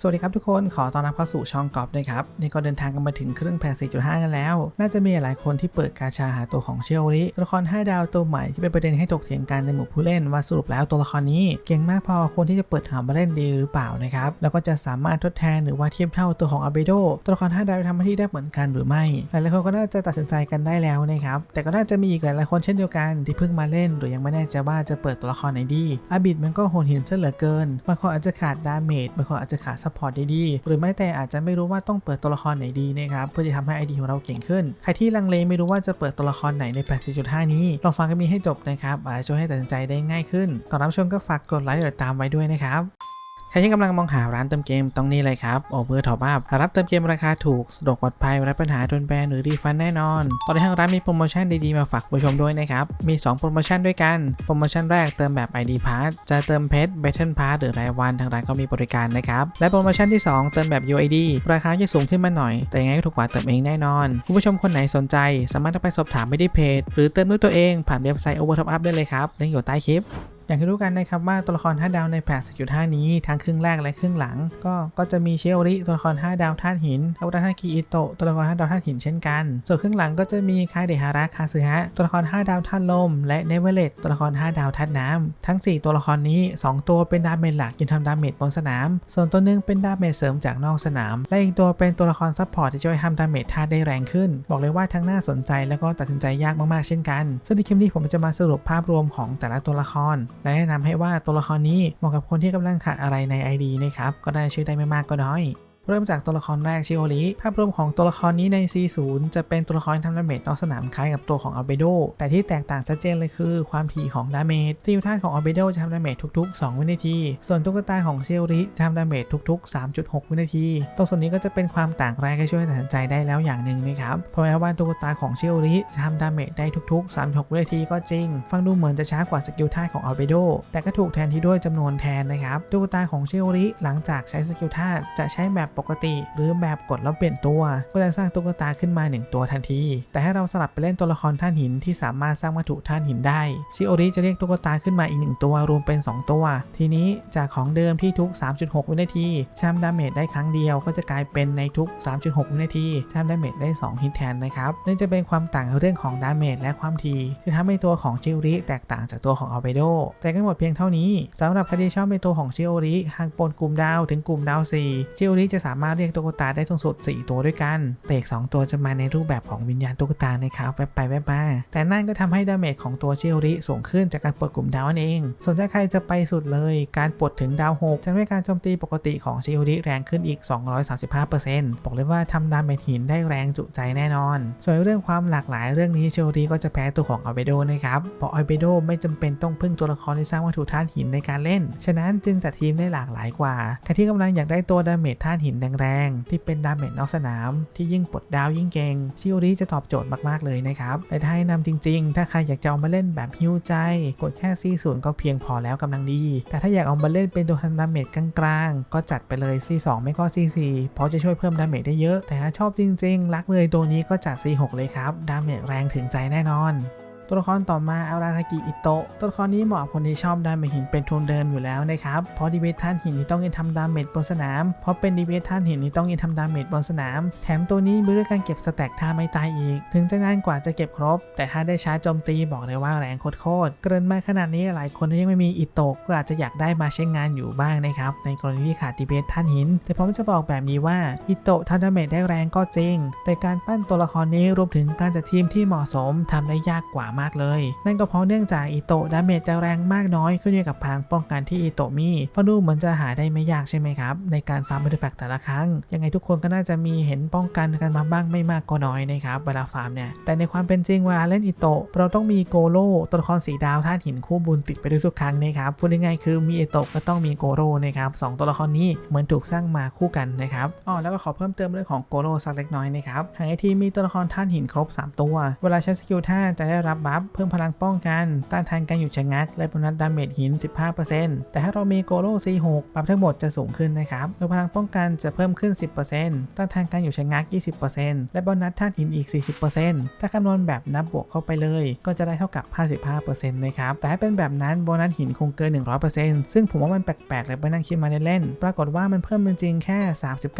สวัสดีครับทุกคนขอต้อนรับเข้าสู่ช่องกอบด้วยครับนี่ก็เดินทางกันมาถึงครึ่งแพน4.5 กันแล้ว น่าจะมีหลายคนที่เปิดกาชาหาตัวของเชลริตัวละคร 5 ดาวตัวใหม่ที่เป็นประเด็นให้ถกเถียงกันในหมู่ผู้เล่น ว่าสรุปแล้วตัวละครนี้เก่งมากพอคนที่จะเปิดหามาเล่นดีหรือเปล่านะครับแล้วก็จะสามารถทดแทนหรือว่าเทียบเท่าตัวของอาเบโดตัวละคร 5 ดาวทำหน้าที่ได้เหมือนกันหรือไม่ หลายๆคนก็น่าจะตัดสินใจกันได้แล้วนะครับแต่ก็น่าจะมีอีกหลายๆคนเช่นเดียวกันที่เพิ่งมาเล่น หรือยังไม่แน่ใจว่าจะเปิดตัวละครไหนดีอาบิดมันก็โหดหินซะเหลือเกินบางคนอาจจะขาดดาเมจบางคนอาจจะขาดซัพพอร์ตดีๆ หรือไม่แต่อาจจะไม่รู้ว่าต้องเปิดตัวละครไหนดีนะครับเพื่อจะทำให้ไอดีของเราเก่งขึ้น ใครที่ลังเลไม่รู้ว่าจะเปิดตัวละครไหนใน 84.5 นี้ลองฟังกันมีให้จบนะครับอาจจะช่วยให้ตัดสินใจได้ง่ายขึ้นก่อนรับชมก็ฝากกดไลค์กดติดตามไว้ด้วยนะครับ ครที่กำลังมองหาร้านเติมเกมต้องนี่เลยครับโอเวอร์ท็อปอัพรับเติมเกมราคาถูกสะดวกปลอดภัยไร้ปัญหาโดนแบนหรือรีฟันแน่นอน ตอนนี้ทางร้านมีโปรโมชั่นดีๆมาฝากผู้ชมด้วยนะครับ มี 2 โปรโมชั่นด้วยกัน โปรโมชั่นแรกเติมแบบ ID Pass จะเติมเพชร Battle Pass หรือรายวันทางร้านก็มีบริการนะครับ และโปรโมชั่นที่ 2 เติมแบบ UID ราคาจะสูงขึ้นมาหน่อย แต่ยังไงก็ถูกกว่าเติมเองแน่นอนคุณผู้ชมคนไหนสนใจ สามารถไปสอบถามไม่ได้เพจ หรือเติมด้วยตัวเองผ่านเว็บไซต์ Over Top Up ได้เลยครับลิงก์อยู่ใต้คลิป อย่างที่รู้กันนะครับว่าตัวละคร5ดาวในแพท4.5นี้ทั้งครึ่งแรกและครึ่งหลัง ก็ก็จะมีเชลริตัวละคร5ดาวธาตุหินคาบุระธาตุคิอิโตะตัวละคร5ดาวธาตุหินเช่นกัน ส่วนครึ่งหลังก็จะมีคาเดฮาระคาซึฮะตัวละคร5ดาวธาตุลม และเนเวเลตตัวละคร5ดาวธาตุน้ำทั้ง 4 ตัวละครนี้ 2 ตัวเป็นดาเมจหลักยินทำดาเมจบนสนาม ส่วนตัวหนึงเป็นดาเมจเสริมจากนอกสนาม และอีกตัวเป็นตัวละครซัพพอร์ตที่ช่วยทำดาเมจธาได้แรงขึ้น บอกเลยว่าทั้งน่าสนใจแล้วก็ตัดสินใจยากมากๆเช่นกัน ซึ่งในคลิปนี้ผมจะมาสรุปภาพรวมของแต่ละตัวละครและแนะนำให้ว่าตัวละครนี้เหมาะกับคนที่กำลังขาดอะไรใน ID นะครับ ก็ได้ช่วยได้ไม่มากก็น้อย เริ่มจากตัวละครแรกชิโอริภาพรวมของตัวละครนี้ใน C0 จะเป็นตัวละครทำดาเมจนอกสนามคล้ายกับตัวของอัลเบโด แต่ที่แตกต่างชัดเจนเลยคือความถี่ของดาเมจสกิลท่าของอัลเบโดจะทำดาเมจทุกๆ 2 วินาที ส่วนตุ๊กตาของชิโอริจะทำดาเมจทุกๆ 3.6 วินาที ตรงส่วนนี้ก็จะเป็นความต่างแรกที่ช่วยตัดสินใจได้แล้วอย่างหนึ่งนะครับเพราะแม้ว่าตุ๊กตาของชิโอริจะทำดาเมจได้ทุกๆ 3.6 วินาทีก็จริง ฟังดูเหมือนจะช้ากว่าสกิลท่าของอัลเบโด แต่ก็ถูกแทนที่ด้วยจำนวนแทนนะครับตุ๊กตาของชิโอริหลังจากใช้สกิลท่าจะใช้แบบปกติ หรือแบบกดแล้วเปลี่ยนตัว ก็จะสร้างตุ๊กตาขึ้นมา1ตัวทันที แต่ให้เราสลับไปเล่นตัวละครท่านหินที่สามารถสร้างวัตถุท่านหินได้ชิโอริจะเรียกตุ๊กตาขึ้นมาอีก1ตัวรวมเป็น 2 ตัว ทีนี้จากของเดิมที่ทุก 3.6 วินาทีทำดาเมจได้ครั้งเดียวก็จะกลายเป็นในทุก 3.6 วินาทีทำดาเมจได้2ฮิตแทนนะครับนี่จะเป็นความต่างเรื่องของดาเมจและความถี่ที่ทำให้ตัวของชิโอริแตกต่างจากตัวของอัลเบโดแต่ก็หมดเพียงเท่านี้สำหรับใครที่ชอบในตัวของชิโอริหากปนกลุ่มดาวถึงกลุ่มดาว4ชิโอริจะสามารถเรียกตุ๊กตาได้สูงสุด 4 ตัวด้วยกันแต่อีก2ตัวจะมาในรูปแบบของวิญญาณตุ๊กตาในะครับแวบไปแวบมาแต่นั่นก็ทำให้ดาเมจของตัวเชิโอริสูงขึ้นจากการปลดกลุ่มดาวนั่นเอง ส่วนถ้าใครจะไปสุดเลย การปลดถึงดาว6จะทำให้การโจมตีปกติของเชิโอริแรงขึ้นอีก 235%บอกเลยว่าทำดาเมจหินได้แรงจุใจแน่นอน ส่วนเรื่องความหลากหลายเรื่องนี้เชิโอริก็จะแพ้ตัวของอัลเบโดนะครับเพราะอัลเบโดไม่จำเป็นต้องพึ่งตัวละครที่สร้างวัตถุธาตุหินในการเล่น ฉะนั้นจึงจัดทีมได้หลากหลายกว่าใครที่กำลังอยากได้ตัวดาเมจธาตุหินแรงๆ ที่เป็นดาเมจนอกสนาม ที่ยิ่งปลดดาวยิ่งเก่งชิโอริจะตอบโจทย์มากๆเลยนะครับแต่ถ้าให้นำจริงๆ ถ้าใครอยากจะเอามาเล่นแบบฮิวใจ กดแค่ซีศูนย์ก็เพียงพอแล้วกำลังดี แต่ถ้าอยากเอามาเล่นเป็นตัวทำดาเมจกลางๆ ก็จัดไปเลย C2 ไม่ก็ C4 เพราะจะช่วยเพิ่มดาเมจได้เยอะ แต่ถ้าชอบจริงๆ รักเลยตัวนี้ก็จัด C6 เลยครับ ดาเมจแรงถึงใจแน่นอน ตัวละครต่อมาอาราทากิอิโตะตัวละครนี้เหมาะกับคนที่ชอบดาเมจหินเป็นโทนเดิมอยู่แล้วนะครับ เพราะดีเวทท่านหินที่ต้องยินทำดาเมจบนสนาม เพราะเป็นดีเวทท่านหินที่ต้องยินทำดาเมจบนสนาม แถมตัวนี้มีเรื่องการเก็บสแต็กท่าไม่ตายอีก ถึงจะนานกว่าจะเก็บครบ แต่ถ้าได้ชาโจมตีบอกเลยว่าแรงโคตรๆเกินมาขนาดนี้หลายคนที่ยังไม่มีอิโตะก็อาจจะอยากได้มาใช้งานอยู่บ้างนะครับ ในกรณีที่ขาดดีเวทท่านหิน แต่ผมจะบอกแบบนี้ว่าอิโตะทำดาเมจได้แรงก็จริง แต่การปั้นตัวละครนี้รวมถึงการจัดทีมที่เหมาะสมทำได้ยากกว่ามากเลย นั่นก็เพราะเนื่องจากอิโตะดาเมจจะแรงมากน้อยขึ้นอยู่กับพลังป้องกันที่อิโตะมีฟังดูเหมือนจะหาได้ไม่ยากใช่ไหมครับ ในการฟาร์มอาร์ติแฟกต์แต่ละครั้ง ยังไงทุกคนก็น่าจะมีเห็นป้องกันกันมาบ้างไม่มากก็น้อยนะครับเวลาฟาร์มเนี่ยแต่ในความเป็นจริงเวลาเล่นอิโตะเราต้องมีโกโร่ตัวละครสีดาวธาตุหินคู่บุญติดไปด้วยทุกครั้งนะครับพูดง่ายๆคือมีอิโตะก็ต้องมีโกโร่นะครับสองตัวละครนี้เหมือนถูกสร้างมาคู่กันนะครับอ๋อแล้วก็ขอเพิ่มเติมเรื่องของโกโร่สักเล็กน้อยนะครับหากไอทีมีตัวละครธาตุหินครบ 3 ตัว เวลาใช้สกิลท่าจะได้รับบัฟเพิ่มพลังป้องกัน ต้านทานการหยุดชะงัก และโบนัสดาเมจหิน 15%แต่ถ้าเรามีโกโล C6 บัฟทั้งหมดจะสูงขึ้นนะครับโดยพลังป้องกันจะเพิ่มขึ้น 10%ต้านทานการหยุดชะงัก 20%และโบนัสธาตุหินอีก 40%ถ้าคำนวณแบบนับบวกเข้าไปเลย ก็จะได้เท่ากับ 55%นะครับแต่ถ้าเป็นแบบนั้นโบนัสหินคงเกิน 100%ซึ่งผมว่ามันแปลกๆเลยไปนั่งคิดมาเล่นๆปรากฏว่ามันเพิ่มเป็นจริงแค่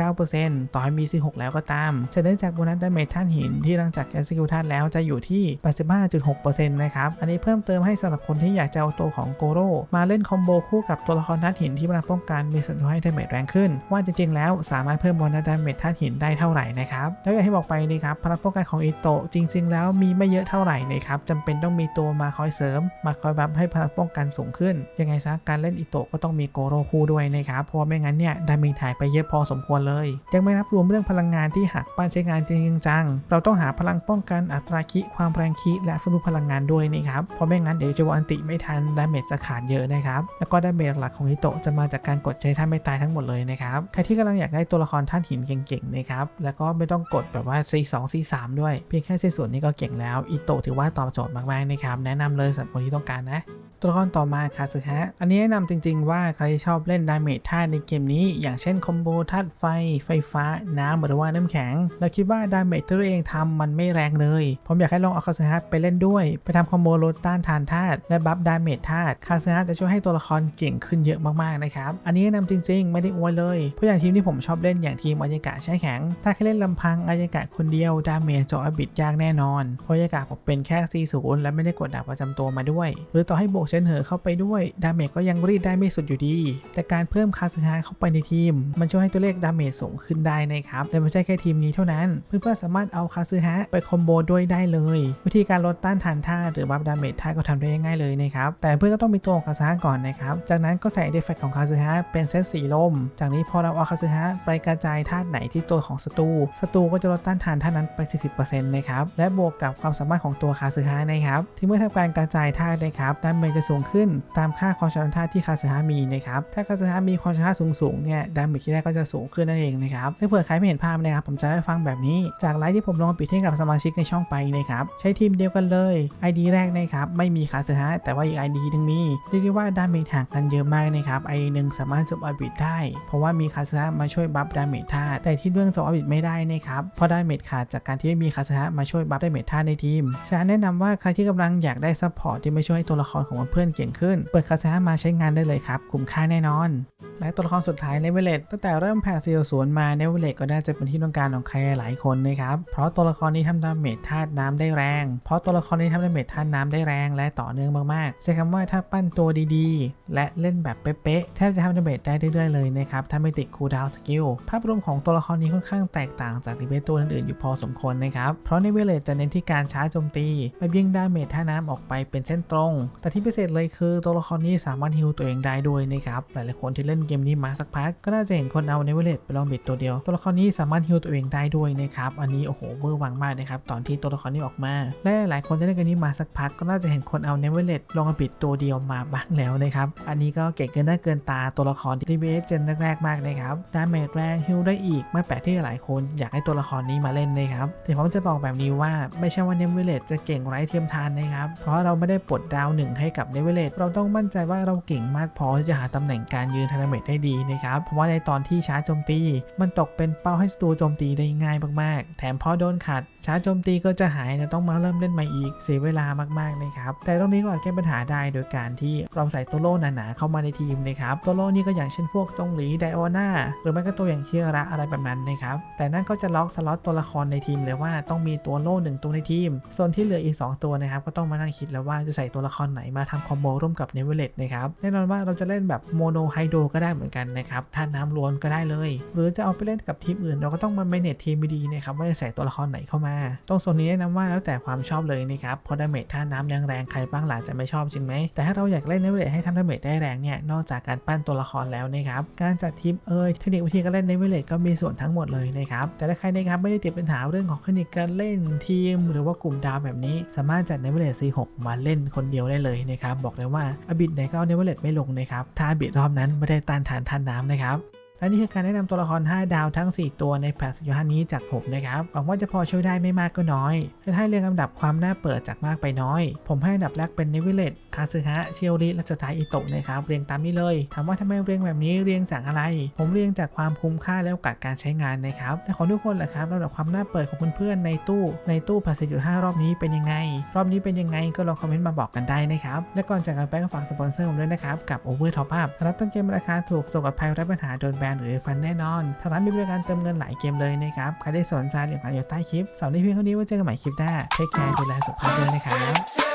39%ต่อให้มี C6 แล้วก็ตามจะได้จากโบนัสดาเมจธาตุหินที่หลังจากแอสกิลธาตุแล้วจะอยู่ที่ 85.6%นะครับ อันนี้เพิ่มเติมให้สำหรับคนที่อยากจะเอาตัวของโกโร่มาเล่นคอมโบคู่กับตัวละครธาตุหินที่พลังป้องกันมีส่วนช่วยให้ดาเมจแรงขึ้น ว่าจริงๆแล้วสามารถเพิ่มโบนัสดาเมจธาตุหินได้เท่าไหร่นะครับ แล้วอย่างที่บอกไปนี่ครับพลังป้องกันของอิโตะจริง ๆ แล้วมีไม่เยอะเท่าไหร่นะครับจำเป็นต้องมีตัวมาคอยเสริม มาคอยบัฟให้พลังป้องกันสูงขึ้น ยังไงซะการเล่นอิโตะก็ต้องมีโกโร่คู่ด้วยนะครับเพราะไม่งั้นเนี่ยดาเมจหายไปเยอะพอสมควรเลย ยังไม่นับรวมเรื่องพลังงานที่หากปั้นใช้งานจริงจังเราต้องหาพลังป้องกันอัตราคิความแรงคิและฟื้นฟูพลังงานด้วยนะครับเพราะไม่งั้นเดี๋ยวจะวอันติไม่ทันดาเมจจะขาดเยอะนะครับแล้วก็ดาเมจหลักของฮิโตะจะมาจากการกดใช้ท่านไม่ตายทั้งหมดเลยนะครับใครที่กำลังอยากได้ตัวละครท่านหินเก่งๆนะครับแล้วก็ไม่ต้องกดแบบว่า C2 C3 ด้วยเพียงแค่ส่วนนี้ก็เก่งแล้วอิโตะถือว่าตอบโจทย์มากๆนะครับแนะนำเลยสำหรับคนที่ต้องการนะ ตัวละครต่อมาคาสึฮะ อันนี้แนะนำจริง ๆ ว่าใครที่ชอบเล่นดาเมจธาตุในเกมนี้ อย่างเช่นคอมโบธาตุไฟ ไฟฟ้า น้ำหรือว่าน้ำแข็ง แล้วคิดว่าดาเมจที่ตัวเองทำมันไม่แรงเลย ผมอยากให้ลองเอาคาสึฮะไปเล่นด้วย ไปทำคอมโบลดต้านทานธาตุและบัฟดาเมจธาตุคาสึฮะจะช่วยให้ตัวละครเก่งขึ้นเยอะมากๆนะครับ อันนี้แนะนำจริง ๆ ไม่ได้อวยเลย เพราะอย่างทีมที่ผมชอบเล่นอย่างทีมอายากะแช่แข็ง ถ้าแค่เล่นลำพังอายากะคนเดียวดาเมจจะอบิดยากแน่นอน เพราะอายากะผมเป็นแค่ 40 และไม่ได้กดดาบประจำตัวมาด้วย หรือต่อให้บวกเชนเหอเข้าไปด้วย ดาเมจก็ยังรีดได้ไม่สุดอยู่ดี แต่การเพิ่มคาสึฮะเข้าไปในทีม มันช่วยให้ตัวเลขดาเมจสูงขึ้นได้นะครับและไม่ใช่แค่ทีมนี้เท่านั้น เพื่อนๆสามารถเอาคาสึฮะไปคอมโบด้วยได้เลย วิธีการลดต้านทานท่าหรือบัฟดาเมจท่าก็ทำได้ง่ายเลยนะครับแต่เพื่อนก็ต้องมีตัวของคาสึฮะก่อนนะครับจากนั้นก็ใส่เดฟเฟกของคาสึฮะเป็นเซตสีลม จากนี้พอเราเอาคาสึฮะไปกระจายธาไหนที่ตัวของศัตรูศัตรูก็จะลดต้านทานท่านั้นไป 40%นะครับและบวกกับความสามารถของตัวคาสฮานะครับที่เมื่อทำการกระจายธานะครับดาเมจจะสูงขึ้นตามค่าความชำนาญธาที่คาสึฮะมีนะครับ ถ้าคาสึฮะมีความชำนาญสูงๆเนี่ย ดาเมจที่ได้ก็จะสูงขึ้นนั่นเองนะครับ ถ้าเผื่อใครไม่เห็นภาพนะครับ ผมจะได้ฟังแบบนี้ จากไลฟ์ที่ผมลงปิดให้กับสมาชิกในช่องไปนะครับ ใช้ทีมเดียวกันเลย ID แรกนะครับ ไม่มีคาสึฮะแต่ว่าอีก ID หนึงมี เรียกได้ว่าดาเมจห่างกันเยอะมากนะครับ ID หนึ่งสามารถจบอาบิดได้ เพราะว่ามีคาสึฮะมาช่วยบัฟดาเมจธาตุแต่ที่เรื่องจบอาบิดไม่ได้นะครับ เพราะดาเมจขาดจากการที่ไม่มีคาสึฮะมาช่วยบัฟดาเมจธาในทีมฉะนั้นแนะนำว่าใครที่กำลังอยากได้ซัพพอร์ตที่ไม่ช่วยให้ตัวละครของเพื่อนเก่งขึ้น เปิดคาสึฮะมาใช้งานได้เลยครับ คุ้มค่าแน่นอน และตัวละครสุดท้ายในเวเลตตั้งแต่เริ่มแพทซีลสวนมาในเวเลตก็น่าจะเป็นที่ต้องการของใครหลายคนนะครับ เพราะตัวละครนี้ทำดาเมจธาตุน้ำได้แรง เพราะตัวละครนี้ทำดาเมจธาตุน้ำได้แรง และต่อเนื่องมากๆ ใช้คำว่าถ้าปั้นตัวดีๆ และเล่นแบบเป๊ะๆแทบจะทำดาเมจได้เรื่อยๆเลยนะครับถ้าไม่ติดคูลดาวน์สกิลภาพรวมของตัวละครนี้ค่อนข้างแตกต่างจากดีเบตตัวอื่นๆอยู่พอสมควรนะครับเพราะในเวเลตจะเน้นที่การช้าโจมตีและยิงดาเมจธาตุน้ำออกไปเป็นเส้นตรง แต่ที่พิเศษเลยคือตัวละครนี้สามารถฮิลตัวเองได้ด้วยนะครับ หลายๆคนที่เล่นเกมนี้มาสักพักก็น่าจะเห็นคนเอาในเวเลตไปลองบิดตัวเดียว ตัวละครนี้สามารถฮิลตัวเองได้ด้วยนะครับ อันนี้โอ้โหเวอร์วังมากนะครับตอนที่ตัวละครนี้ออกมา และหลายคนที่เล่นเกมนี้มาสักพักก็น่าจะเห็นคนเอาในเวเลตลองบิดตัวเดียวมาบ้างแล้วนะครับ อันนี้ก็เก่งเกินหน้าเกินตาตัวละครที่เบสเจนแรกๆมากนะครับดาเมจแรงฮิลได้อีกไม่แปลกที่หลายคนอยากให้ตัวละครนี้มาเล่นนะครับแต่ผมจะบอกแบบนี้ว่าไม่ใช่ว่าเนเวเลตจะเก่งไร้เทียมทานนะครับ เพราะเราไม่ได้ปลดดาวหนึ่งให้กับเนเวเลตเราต้องมั่นใจว่าเราเก่งมากพอที่จะหาตำแหน่งการยืนทันเมจได้ดีนะครับ เพราะว่าในตอนที่ชาร์จโจมตี มันตกเป็นเป้าให้ศัตรูโจมตีได้ง่ายมากๆ แถมพอโดนขัดชาร์จโจมตีก็จะหายและต้องมาเริ่มเล่นใหม่อีกเสียเวลามากๆนะครับ แต่ตรงนี้ก็อาจแก้ปัญหาได้โดยการที่เราใส่ตัวโล่หนาๆเข้ามาในทีมนะครับตัวโล่นี่ก็อย่างเช่นพวกจงหลีไดโอนาหรือไม่ก็ตัวอย่างเชียระอะไรแบบนั้นนะครับแต่นั่นก็จะล็อกสล็อตตัวละครในทีมเลยว่าต้องมีตัวโล่หนึ่งตัวในทีม ส่วนที่เหลืออีก 2 ตัวนะครับก็ต้องมานั่งคิดแล้วว่าจะใส่ตัวละครไหนมาทำคอมโบร่วมกับเนเวเลตนะครับแน่นอนว่าเราจะเล่นแบบโมโนไฮโดก็ได้เหมือนกันนะครับถ้าน้ำล้วนก็ได้เลย หรือจะเอาไปเล่นกับทีมอื่น เราก็ต้องมาเมเนจทีมดีๆนะครับว่าจะใส่ตัวละครไหนเข้ามา ตรงส่วนนี้แนะนำว่าแล้วแต่ความชอบเลยนะครับเพราะดาเมจถ้าน้ำแรงๆใครบ้างหล่ะจะไม่ชอบจริงไหมแต่ถ้าเราอยากเล่นเนเวเลตให้ทำดาเมจได้แรงเนี่ยนอกจากการปั้นตัวละครแล้วนะครับการจัดทีมเอ่ยเทคนิควิธีการเล่นเนเวเลตก็มีส่วนทั้งหมดเลยนะครับแต่ถ้าใครนะครับไม่ได้ติดปัญหาเรื่องของเทคนิคการเล่นทีม หรือว่ากลุ่มดาวแบบนี้ สามารถจัดเนเวเลต C6 มาเล่นคนเดียวได้เลยนะครับบอกเลยว่าอบิดไหนก็เอาเนเวเลตไม่ลงนะครับถ้าอบิดรอบนั้นไม่ได้ต้านทานท่านน้ำนะครับ และนี่คือการแนะนำตัวละคร 5 ดาวทั้ง 4 ตัวในแพท4.5นี้จากผมนะครับ หวังว่าจะพอช่วยได้ไม่มากก็น้อยจะให้เรียงลำดับความน่าเปิดจากมากไปน้อย ผมให้อันดับแรกเป็นเนวิเลตคาซึฮะเชียวริและสุดท้ายอิโตะนะครับ เรียงตามนี้เลย ถามว่าทำไมเรียงแบบนี้เรียงจากอะไร ผมเรียงจากความคุ้มค่าและโอกาสการใช้งานนะครับและของทุกคนแหละครับลำดับความน่าเปิดของเพื่อนๆในตู้ในตู้แพท4.5รอบนี้เป็นยังไง รอบนี้เป็นยังไงก็ลองคอมเมนต์มาบอกกันได้นะครับและก่อนจากกันไปก็ฝากสปอนเซอร์ผมด้วยนะครับกับ Over Top Up รับต้นเกมราคาถูกส่งกับภัยไร้ปัญหาโดนแบนหรือฟันแน่นอนทางร้านมีบริการเติมเงินหลายเกมเลยนะครับ ใครได้สนใจเดี๋ยวมาอยู่ใต้คลิปสำหรับในเพียงเท่านี้ไว้เจอกันใหม่คลิปหน้าเทคแคร์ดูแลสุขภาพด้วยนะครับ